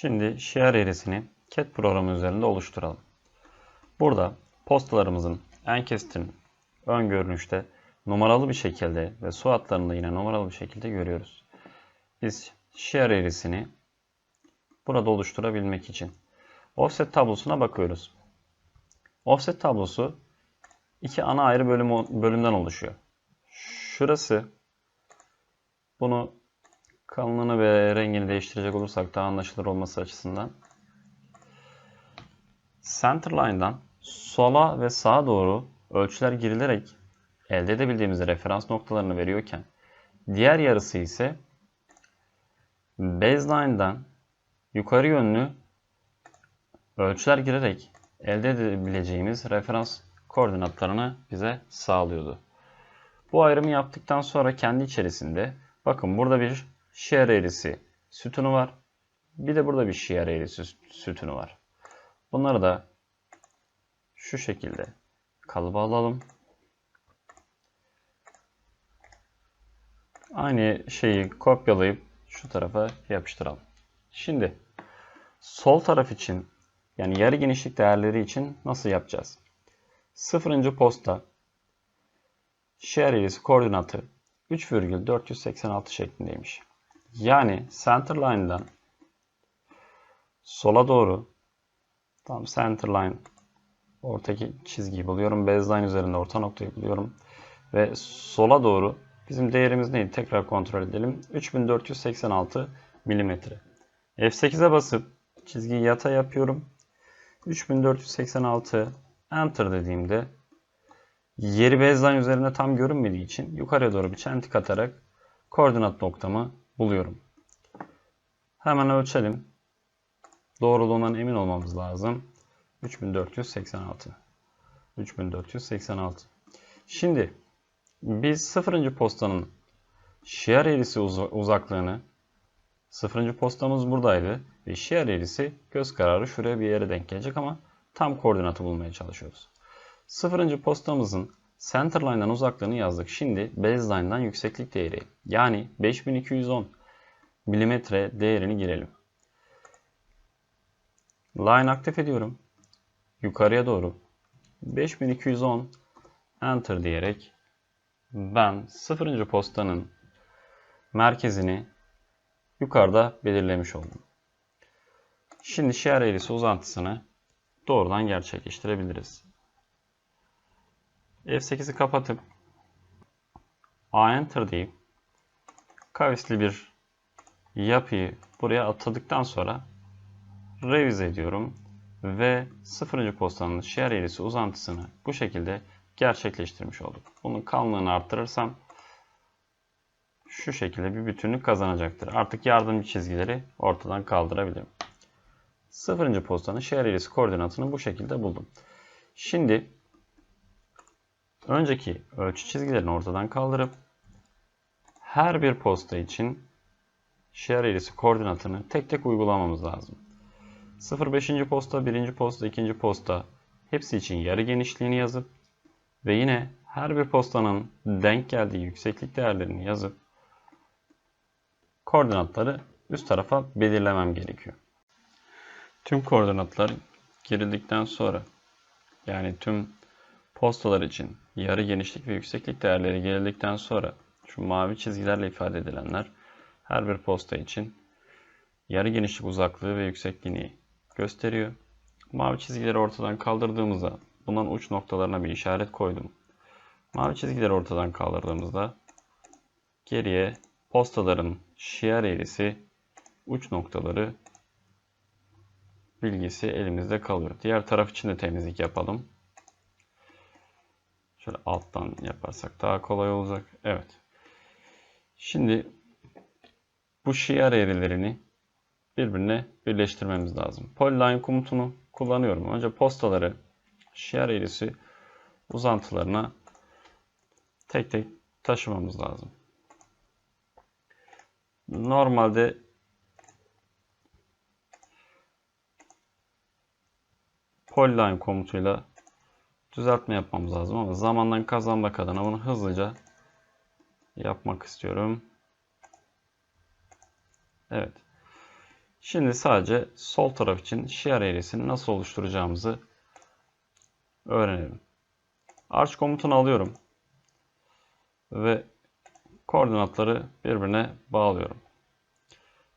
Şimdi share eğrisini CAD programı üzerinde oluşturalım. Burada postalarımızın en kestin ön görünüşte numaralı bir şekilde ve su hatlarında yine numaralı bir şekilde görüyoruz. Biz share eğrisini burada oluşturabilmek için offset tablosuna bakıyoruz. Offset tablosu iki ana ayrı bölüm, bölümden oluşuyor. Şurası bunu kalınlığını ve rengini değiştirecek olursak daha anlaşılır olması açısından centerline'dan sola ve sağa doğru ölçüler girilerek elde edebildiğimiz referans noktalarını veriyorken diğer yarısı ise baseline'dan yukarı yönlü ölçüler girerek elde edebileceğimiz referans koordinatlarını bize sağlıyordu. Bu ayrımı yaptıktan sonra kendi içerisinde bakın burada bir shear eğrisi sütunu var. Bir de burada bir shear eğrisi sütunu var. Bunları da şu şekilde kalıba alalım. Aynı şeyi kopyalayıp şu tarafa yapıştıralım. Şimdi sol taraf için yani yarı genişlik değerleri için nasıl yapacağız? Sıfırıncı posta share eğrisi koordinatı 3,486 şeklindeymiş. Yani centerline'dan sola doğru tam centerline ortaki çizgiyi buluyorum. Baseline üzerinde orta noktayı buluyorum. Ve sola doğru bizim değerimiz neydi? Tekrar kontrol edelim. 3486 mm. F8'e basıp çizgiyi yata yapıyorum. 3486 Enter dediğimde yeri baseline üzerinde tam görünmediği için yukarıya doğru bir çentik atarak koordinat noktamı buluyorum. Hemen ölçelim. Doğruluğundan emin olmamız lazım. 3486. 3486. Şimdi biz sıfırıncı postanın şiar eğrisi uzaklığını sıfırıncı postamız buradaydı ve şiar eğrisi göz kararı şuraya bir yere denk gelecek ama tam koordinatı bulmaya çalışıyoruz. Sıfırıncı postamızın centerline'dan uzaklığını yazdık. Şimdi baseline'dan yükseklik değeri yani 5210 mm değerini girelim. Line aktif ediyorum. Yukarıya doğru 5210 enter diyerek ben sıfırıncı postanın merkezini yukarıda belirlemiş oldum. Şimdi şiar eğrisi uzantısını doğrudan gerçekleştirebiliriz. F8'i kapatıp A Enter deyip kavisli bir yapıyı buraya atadıktan sonra revize ediyorum ve sıfırıncı postanın şiar eğrisi uzantısını bu şekilde gerçekleştirmiş olduk. Bunun kalınlığını arttırırsam şu şekilde bir bütünlük kazanacaktır. Artık yardımcı çizgileri ortadan kaldırabilirim. Sıfırıncı postanın şiar eğrisi koordinatını bu şekilde buldum. Şimdi önceki ölçü çizgilerini ortadan kaldırıp her bir posta için şiar eğrisi koordinatını tek tek uygulamamız lazım. 0,5. posta, 1. posta, 2. posta hepsi için yarı genişliğini yazıp ve yine her bir postanın denk geldiği yükseklik değerlerini yazıp koordinatları üst tarafa belirlemem gerekiyor. Tüm koordinatlar girildikten sonra yani tüm postalar için yarı genişlik ve yükseklik değerleri girildikten sonra şu mavi çizgilerle ifade edilenler her bir posta için yarı genişlik uzaklığı ve yüksekliğini gösteriyor. Mavi çizgileri ortadan kaldırdığımızda bunun uç noktalarına bir işaret koydum. Mavi çizgileri ortadan kaldırdığımızda geriye postaların şiar eğrisi uç noktaları bilgisi elimizde kalıyor. Diğer taraf için de temizlik yapalım. Şöyle alttan yaparsak daha kolay olacak. Evet. Şimdi bu şiar eğrilerini birbirine birleştirmemiz lazım. Polyline komutunu kullanıyorum. Önce postaları şiar eğrisi uzantılarına tek tek taşımamız lazım. Normalde polyline komutuyla düzeltme yapmamız lazım ama zamandan kazanmak adına bunu hızlıca yapmak istiyorum. Evet. Şimdi sadece sol taraf için shear eğrisini nasıl oluşturacağımızı öğrenelim. Arch komutunu alıyorum ve koordinatları birbirine bağlıyorum.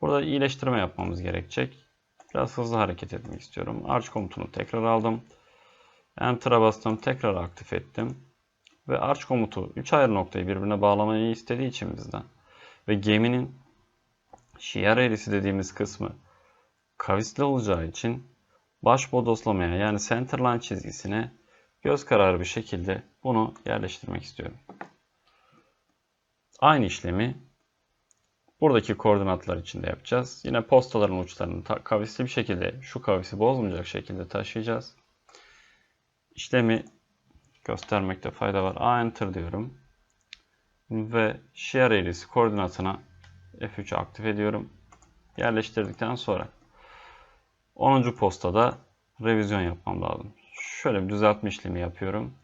Burada iyileştirme yapmamız gerekecek. Biraz hızlı hareket etmek istiyorum. Arch komutunu tekrar aldım. Enter'a bastım. Tekrar aktif ettim. Ve arch komutu 3 ayrı noktayı birbirine bağlamayı istediği için bizden. Ve geminin shear eğrisi dediğimiz kısmı kavisli olacağı için baş bodoslamaya yani centerline çizgisine göz kararı bir şekilde bunu yerleştirmek istiyorum. Aynı işlemi buradaki koordinatlar için de yapacağız. Yine postaların uçlarını kavisli bir şekilde şu kavisi bozmayacak şekilde taşıyacağız. İşlemi göstermekte fayda var. A enter diyorum. Ve shear eğrisi koordinatına F3'ü aktif ediyorum. Yerleştirdikten sonra 10. postada revizyon yapmam lazım. Şöyle bir düzeltme işlemi yapıyorum.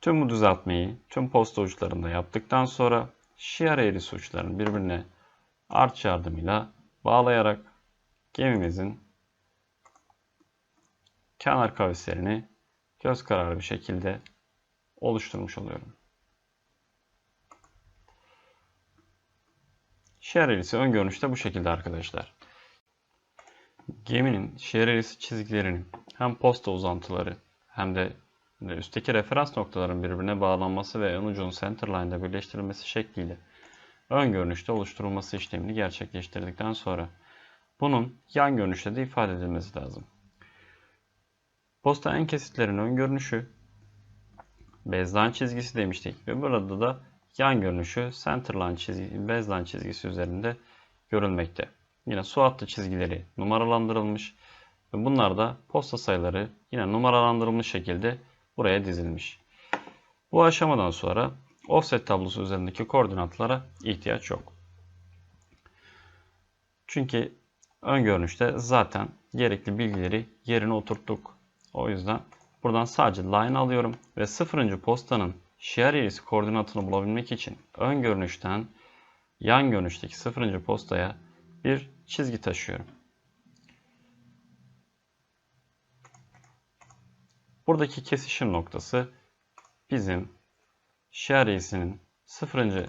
Tüm bu düzeltmeyi tüm posta uçlarında yaptıktan sonra shear eğrisi uçlarını birbirine arç yardımıyla bağlayarak gemimizin kenar kavislerini göz kararı bir şekilde oluşturmuş oluyorum. Shear eğrisi ön görünüşte bu şekilde arkadaşlar. Geminin shear eğrisi çizgilerinin hem posta uzantıları hem de üstteki referans noktaların birbirine bağlanması ve ön ucun centerline'da birleştirilmesi şekliyle ön görünüşte oluşturulması işlemini gerçekleştirdikten sonra bunun yan görünüşte de ifade edilmesi lazım. Posta en kesitlerin ön görünüşü baseline çizgisi demiştik ve burada da yan görünüşü centerline çizgi, baseline çizgisi üzerinde görülmekte. Yine su hattı çizgileri numaralandırılmış ve bunlar da posta sayıları yine numaralandırılmış şekilde buraya dizilmiş. Bu aşamadan sonra offset tablosu üzerindeki koordinatlara ihtiyaç yok. Çünkü ön görünüşte zaten gerekli bilgileri yerine oturttuk. O yüzden buradan sadece line alıyorum ve 0. postanın shear eğrisi koordinatını bulabilmek için ön görünüşten yan görünüşteki 0. postaya bir çizgi taşıyorum. Buradaki kesişim noktası bizim shear eğrisinin 0.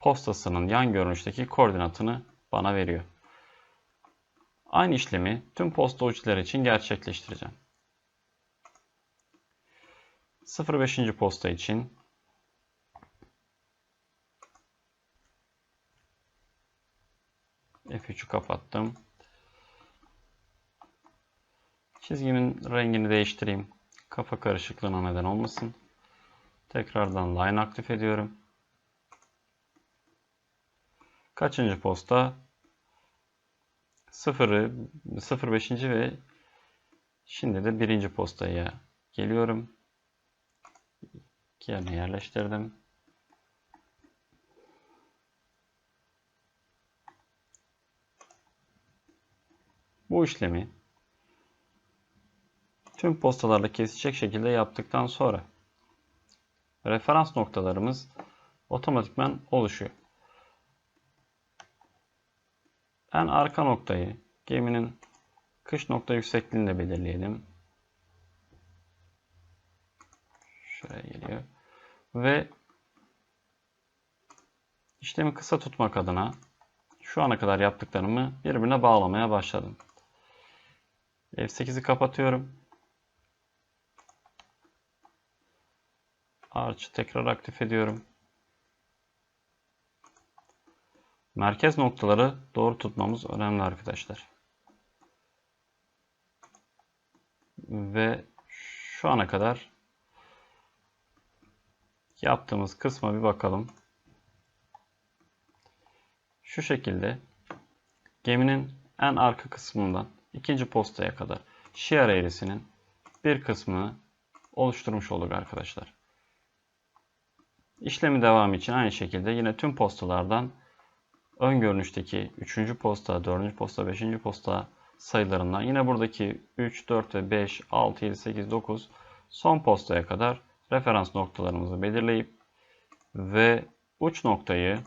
postasının yan görünüşteki koordinatını bana veriyor. Aynı işlemi tüm posta uçları için gerçekleştireceğim. 05. posta için F3'ü kapattım. Çizgimin rengini değiştireyim. Kafa karışıklığına neden olmasın. Tekrardan line aktif ediyorum. Kaçıncı posta? 0'ı 05. ve şimdi de birinci postaya geliyorum. Yerine yerleştirdim. Bu işlemi tüm postalarla kesecek şekilde yaptıktan sonra referans noktalarımız otomatikman oluşuyor. En arka noktayı geminin kış nokta yüksekliğini de belirleyelim. Şuraya geliyor. Ve işlemi kısa tutmak adına şu ana kadar yaptıklarımı birbirine bağlamaya başladım. F8'i kapatıyorum. Arch'ı tekrar aktif ediyorum. Merkez noktaları doğru tutmamız önemli arkadaşlar. Ve şu ana kadar yaptığımız kısma bir bakalım. Şu şekilde geminin en arka kısmından ikinci postaya kadar shear eğrisinin bir kısmını oluşturmuş olduk arkadaşlar. İşlemi devam için aynı şekilde yine tüm postalardan ön görünüşteki 3. posta, 4. posta, 5. posta sayılarından yine buradaki 3, 4 ve 5, 6, 7, 8, 9 son postaya kadar referans noktalarımızı belirleyip ve uç noktayı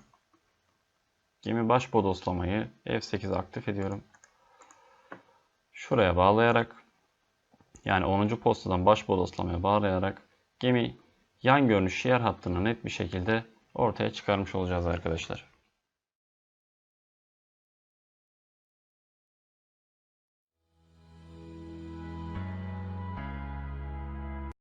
gemi baş bodoslamayı F8 aktif ediyorum. Şuraya bağlayarak yani 10. postadan baş bodoslamaya bağlayarak gemi yan görünüş yer hattını net bir şekilde ortaya çıkarmış olacağız arkadaşlar.